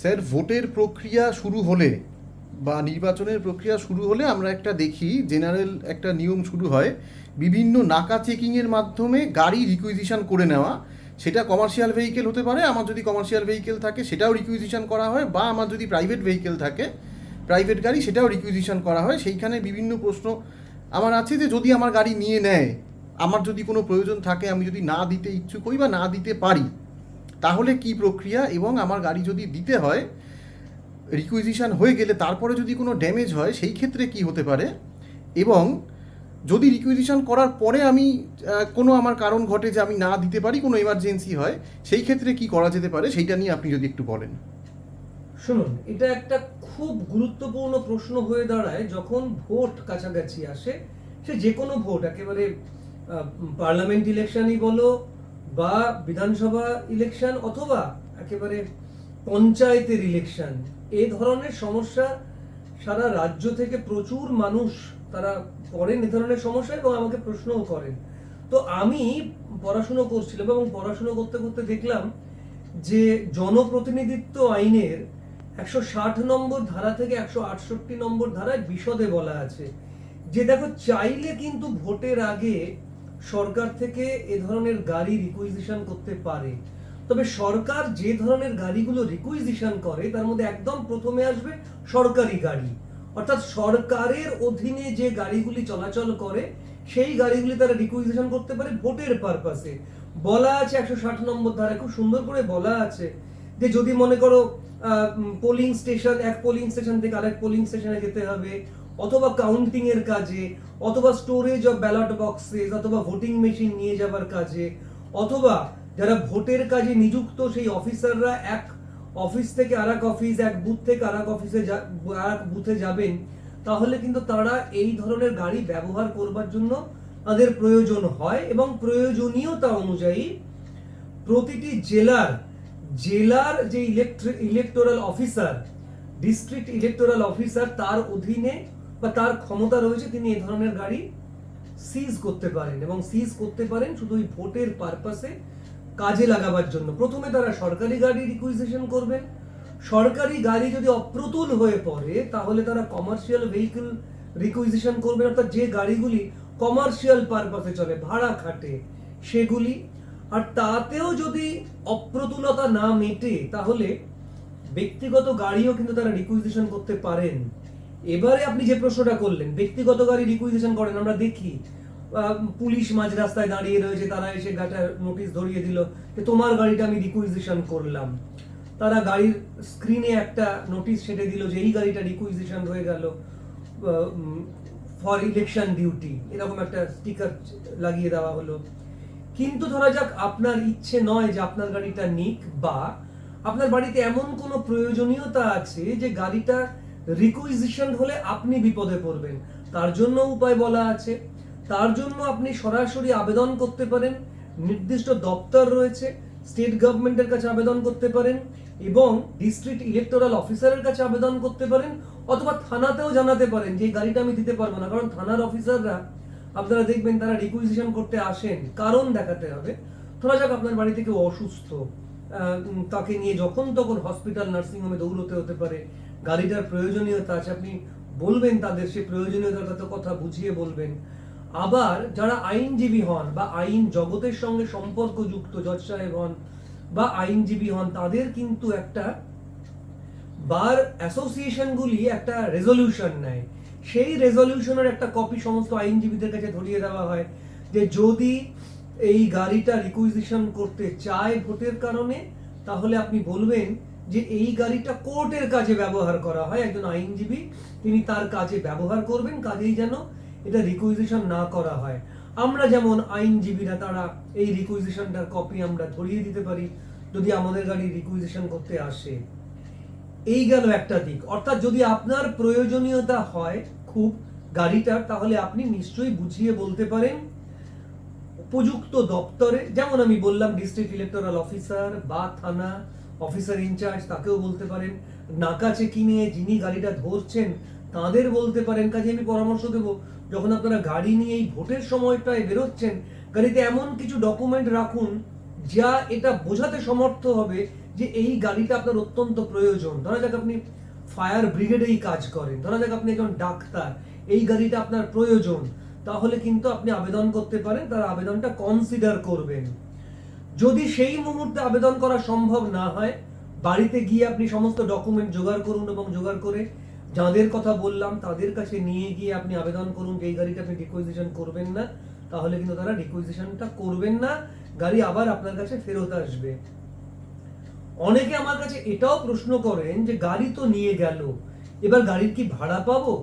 Sir, ভোটের প্রক্রিয়া শুরু হলে বা নির্বাচনের প্রক্রিয়া শুরু হলে আমরা একটা দেখি, জেনারেল একটা নিয়ম শুরু হয়, বিভিন্ন নাকা চেকিংয়ের মাধ্যমে গাড়ি রিকুইজিশন করে নেওয়া, সেটা কমার্শিয়াল ভেহিকেল হতে পারে, আমার যদি কমার্শিয়াল ভেহিকেল থাকে সেটাও রিকুইজিশন করা হয়, বা আমার যদি প্রাইভেট ভেহিকেল থাকে প্রাইভেট গাড়ি সেটাও রিকুইজিশন করা হয়, সেইখানে বিভিন্ন প্রশ্ন আমার আছে যে যদি আমার গাড়ি নিয়ে নেয়, আমার যদি কোনো প্রয়োজন থাকে, আমি যদি না দিতে ইচ্ছুক হই বা না দিতে পারি তাহলে কি প্রক্রিয়া? এবং আমার গাড়ি যদি দিতে হয় রিকুইজিশন হয়ে গেলে তারপরে যদি কোনো ড্যামেজ হয়, সেই ক্ষেত্রে কি হতে পারে? এবং যদি রিকুইজিশন করার পরে আমি কোনো আমার কারণ ঘটে যে আমি না দিতে পারি, কোনো এমার্জেন্সি হয়, সেই ক্ষেত্রে কি করা যেতে পারে? সেইটা নিয়ে আপনি যদি একটু বলেন। শুনুন, এটা একটা খুব গুরুত্বপূর্ণ প্রশ্ন হয়ে দাঁড়ায়। যখন ভোট কাছাকাছি আসে, সে যে কোনো ভোট, একেবারে পার্লামেন্ট ইলেকশনই বলো বা বিধানসভা ইলেকশন অথবা একেবারে পঞ্চায়েতের ইলেকশন এ ধরনের সমস্যা সারা রাজ্য থেকে প্রচুর মানুষ তারা করেন এ ধরনের সমস্যা এবং আমাকে প্রশ্নও করেন। তো আমি পড়াশুনো করছিলাম এবং পড়াশুনো করতে করতে দেখলাম যে জনপ্রতিনিধিত্ব আইনের একশো ষাট নম্বর ধারা থেকে একশো আটষট্টি নম্বর ধারায় বিশদে বলা আছে যে দেখো, চাইলে কিন্তু ভোটের আগে সরকার থেকে এ ধরনের গাড়ি রিকুইজিশন করতে পারে। তবে সরকার যে ধরনের গাড়িগুলো রিকুইজিশন করে, তার মধ্যে একদম প্রথমে আসবে সরকারি গাড়ি। অর্থাৎ সরকারের অধীনে যে গাড়িগুলি চলাচল করে, সেই গাড়িগুলি তারা রিকুইজিশন করতে পারে ভোটের পারপাসে বলা আছে একশো ষাট নম্বর ধারায়, খুব সুন্দর করে বলা আছে যে যদি মনে করো পোলিং স্টেশন এক পোলিং স্টেশন থেকে আরেক পোলিং স্টেশনে যেতে হবে অথবা কাউন্টিং এর কাজে, অথবা স্টোরেজ অফ ব্যালট বক্সেস অথবা ভোটিং মেশিন নিয়ে যাবার কাজে, অথবা যারা ভোটের কাজে নিযুক্ত সেই অফিসাররা এক অফিস থেকে আরেক অফিস এক বুথ থেকে আরেক অফিসে যা- আরেক বুথে যাবেন, তাহলে কিন্তু তারা এই ধরনের গাড়ি ব্যবহার করবার জন্য তাদের প্রয়োজন হয় এবং প্রয়োজনীয়তা অনুযায়ী প্রতিটি জেলার জেলার যে electric electoral officer district electoral officer তার অধীনে বা তার ক্ষমতা রয়েছে তিনি এই ধরনের গাড়ি সিজ করতে পারেন এবং সিজ করতে পারেন শুধু ওই ভোটের পারপাসে কাজে লাগাবার জন্য। প্রথমে তারা সরকারি গাড়ি রিকুইজিশন করবেন। সরকারি গাড়ি যদি অপ্রতুল হয়ে পড়ে, তাহলে তারা কমার্শিয়াল ভেহিকল রিকুইজিশন করবেন। অর্থাৎ যে গাড়িগুলি কমার্শিয়াল পারপাসে চলে, ভাড়া খাটে, সেগুলি। আর তাতেও যদি অপ্রতুলতা না মেটে, তাহলে ব্যক্তিগত গাড়িও কিন্তু তারা রিকুইজিশন করতে পারেন। এবারে আপনি যে প্রশ্নটা করলেন, ব্যক্তিগত গাড়ি রিকুইজিশন করেন, আমরা দেখি পুলিশ মাঝ রাস্তায় দাঁড়িয়ে রয়েছে, তারা এসে গাটা নোটিশ ধরিয়ে দিল যে তোমার গাড়িটা আমি রিকুইজিশন করলাম। তারা গাড়ির স্ক্রিনে একটা নোটিশ সেটে দিল যে এই গাড়িটা রিকুইজিশন হয়ে গেল ফর ইলেকশন ডিউটি এরকম একটা স্টিকার লাগিয়ে দেওয়া হলো। কিন্তু ধরা যাক, আপনার ইচ্ছে নয় যে আপনার গাড়িটা নিক বা আপনার বাড়িতে এমন কোনো প্রয়োজনীয়তা আছে যে গাড়িটা রিকুইজিশন হলে আপনি বিপদে পড়বেন। তার জন্য উপায় বলা আছে। তার জন্য আপনি সরাসরি আবেদন করতে পারেন। নির্দিষ্ট দপ্তর রয়েছে। স্টেট গভর্নমেন্টের কাছে আবেদন করতে পারেন এবং ডিস্ট্রিক্ট ইলেকটোরাল অফিসারের কাছে আবেদন করতে পারেন অথবা থানাতেও জানাতে পারেন যে গাড়িটা আমি দিতে পারব না। কারণ থানার অফিসাররা আপনারা দেখবেন তারা রিকুইজিশন করতে আসেন। কারণ দেখাতে হবে। ধরা যাক আপনার বাড়িতে কেউ অসুস্থ। তাকে নিয়ে যখন তখন হসপিটাল নার্সিং হোমে দৌড়তে হতে পারে। গাড়িটার প্রয়োজনীয়তা আছে, আপনি বলবেন তাদের, সেই প্রয়োজনীয়তার কথা বুঝিয়ে বলবেন। আবার যারা আইনজীবী হন বা আইন জগতের সঙ্গে সম্পর্কযুক্ত, জজ সাহেব হন বা আইনজীবী হন, তাদের কিন্তু একটা বার অ্যাসোসিয়েশনগুলি একটা রেজলিউশন নেয়। সেই রেজলিউশনের একটা কপি সমস্ত আইনজীবীদের কাছে ধরিয়ে দেওয়া হয় যে যদি এই গাড়িটা রিকুইজিশন করতে চায় ভোটের কারণে, তাহলে আপনি বলবেন যে এই গাড়িটা কোর্টের কাজে ব্যবহার করা হয়, একজন আইনজীবী, তিনি তার কাজে ব্যবহার করবেন, কাজেই যেন এটা রিকুইজিশন না করা হয়। আমরা যেমন আইনজীবীরা, তারা এই রিকুইজিশনটার কপি আমরা ধরিয়ে দিতে পারি, যদি আমাদের গাড়ি রিকুইজিশন করতে আসে। এই গেল একটা দিক। অর্থাৎ যদি আপনার প্রয়োজনীয়তা হয় খুব গাড়িটার, তাহলে আপনি নিশ্চয়ই বুঝিয়ে বলতে পারেন উপযুক্ত দপ্তরে, যেমন আমি বললাম ডিস্ট্রিক্ট ইলেকটোরাল অফিসার বা থানা অফিসার ইনচার্জ তাকেও বলতে পারেন। নাকা চেকিংয়ে যিনি গাড়িটা ধরছেন, তাদের বলতে পারেন, কাজে আমি পরামর্শ দেবো, যখন আপনারা গাড়ি নিয়ে এই ভোটের সময়টায় বেরোচ্ছেন, গাড়িতে এমন কিছু ডকুমেন্ট রাখুন, যা এটা বোঝাতে সমর্থ হবে যে এই গাড়িটা আপনার অত্যন্ত প্রয়োজন। ধরা যাক আপনি ফায়ার ব্রিগেডেই কাজ করেন, ধরা যাক আপনি একজন ডাক্তার, এই গাড়িটা আপনার প্রয়োজন। তাহলে কিন্তু আপনি আবেদন করতে পারেন, তার আবেদনটা কনসিডার করবেন। যদি সেই মুহূর্তে আবেদন করা সম্ভব না হয়, বাড়িতে গিয়ে আপনি সমস্ত ডকুমেন্ট জোগাড় করুন এবং জোগাড় করে যাদের কথা বললাম, তাদের কাছে নিয়ে গিয়ে আপনি আবেদন করুন যে এই গাড়িটা আপনি রিকুইজিশন করবেন না, তাহলে কিন্তু তারা রিকুইজিশনটা করবেন না, গাড়ি আবার আপনার কাছে ফেরত আসবে। অনেকে আমার কাছে এটাও প্রশ্ন করেন যে, গাড়ি তো নিয়ে গেল, এবার গাড়ির কি ভাড়া পাবো?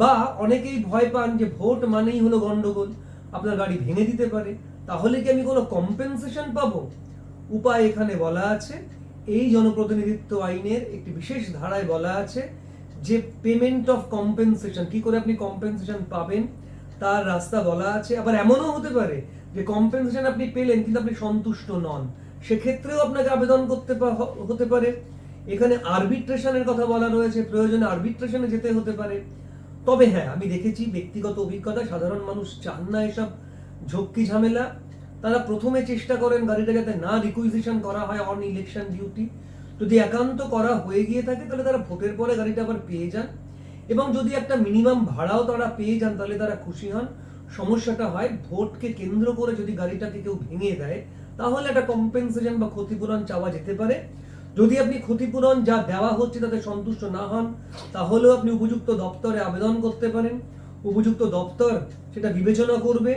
বা অনেকেই ভয় পান যে ভোট মানেই হলো গন্ডগোল, আপনার গাড়ি ভেঙে দিতে পারে, তাহলে কি আমি কোনো কম্পেনসেশন পাবো? উপায় এখানে বলা আছে, এই জনপ্রতিনিধিত্ব আইনের একটি বিশেষ ধারায় বলা আছে যে পেমেন্ট অফ কম্পেনসেশন কি করে আপনি কম্পেনসেশন পাবেন? তার রাস্তা বলা আছে, আবার এমনও হতে পারে যে কম্পেনসেশন আপনি পেলেন কিন্তু আপনি সন্তুষ্ট নন, সেক্ষেত্রেও আপনাকে আবেদন করতে হতে পারে। এখানে আরবিট্রেশনের কথা বলা রয়েছে, প্রয়োজনে আরবিট্রেশনে যেতে হতে পারে। তবে হ্যাঁ আমি দেখেছি ব্যক্তিগত অভিজ্ঞতা, সাধারণ মানুষ চান না এসব ঝক্কি ঝামেলা। তারা প্রথমে চেষ্টা করেন গাড়িটা যাতে না রিকুইজিশন করা হয় অন ইলেকশন ডিউটি যদি একান্ত করা হয়ে গিয়ে থাকে, তাহলে তারা ভোটের পরে গাড়িটা আবার পেয়ে যান। এবং যদি একটা মিনিমাম ভাড়াও তারা পেয়ে যান, তাহলে তারা খুশি হন। সমস্যাটা হয়, ভোটকে কেন্দ্র করে যদি গাড়িটাকে কেউ ভেঙে দেয়, তাহলে একটা কম্পেনসেশন বা ক্ষতিপূরণ চাওয়া যেতে পারে। যদি আপনি ক্ষতিপূরণ যা দেওয়া হচ্ছে তাতে সন্তুষ্ট না হন, তাহলেও আপনি উপযুক্ত দপ্তরে আবেদন করতে পারেন। উপযুক্ত দপ্তর সেটা বিবেচনা করবে।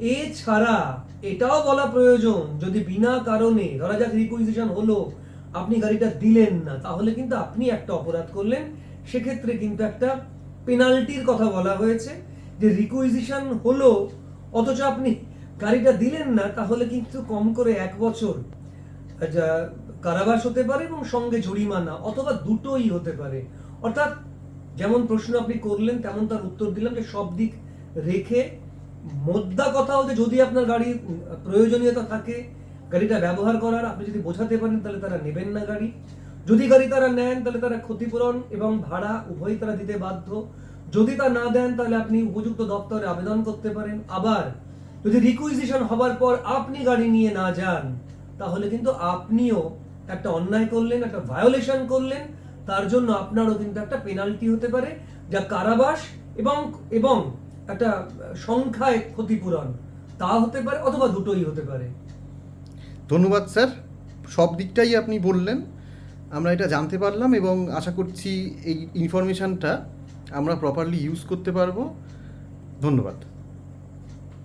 এছাড়া এটাও বলা প্রয়োজন, যদি বিনা কারণে, ধরা যাক রিকুইজিশন হলো, আপনি গাড়িটা দিলেন না, তাহলে কিন্তু আপনি একটা অপরাধ করলেন। সেক্ষেত্রে কিন্তু একটা পেনাল্টির কথা বলা হয়েছে যে রিকুইজিশন হলো, অথচ আপনি গাড়িটা দিলেন না, তাহলে কিন্তু কম করে এক বছর কারাবাস হতে পারে এবং সঙ্গে জরিমানা অথবা দুটোই হতে পারে। অর্থাৎ যেমন প্রশ্ন আপনি করলেন, তেমন তার উত্তর দিলাম যে সব দিক রেখে মোদ্দা কথা হচ্ছে যদি আপনার গাড়ির প্রয়োজনীয়তা থাকে, গাড়িটা ব্যবহার করার, আপনি যদি বোঝাতে পারেন তাহলে তারা নেবেন না গাড়ি। যদি গাড়ি তারা নেন তাহলে তারা ক্ষতিপূরণ এবং ভাড়া উভয়ই তারা দিতে বাধ্য। যদি তা না দেন তাহলে আপনি উপযুক্ত দপ্তরে আবেদন করতে পারেন। আবার যদি রিকুইজিশন হবার পর আপনি গাড়ি নিয়ে না যান, তাহলে কিন্তু আপনিও একটা অন্যায় করলেন, একটা ভায়োলেশন করলেন, তার জন্য আপনারও কিন্তু একটা পেনাল্টি হতে পারে, যা কারাবাস এবং এবং একটা সংখ্যায় ক্ষতিপূরণ, তা হতে পারে অথবা দুটোই হতে পারে। ধন্যবাদ স্যার। সব দিকটাই আপনি বললেন, আমরা এটা জানতে পারলাম এবং আশা করছি এই ইনফরমেশনটা আমরা প্রপারলি ইউজ করতে পারব। ধন্যবাদ।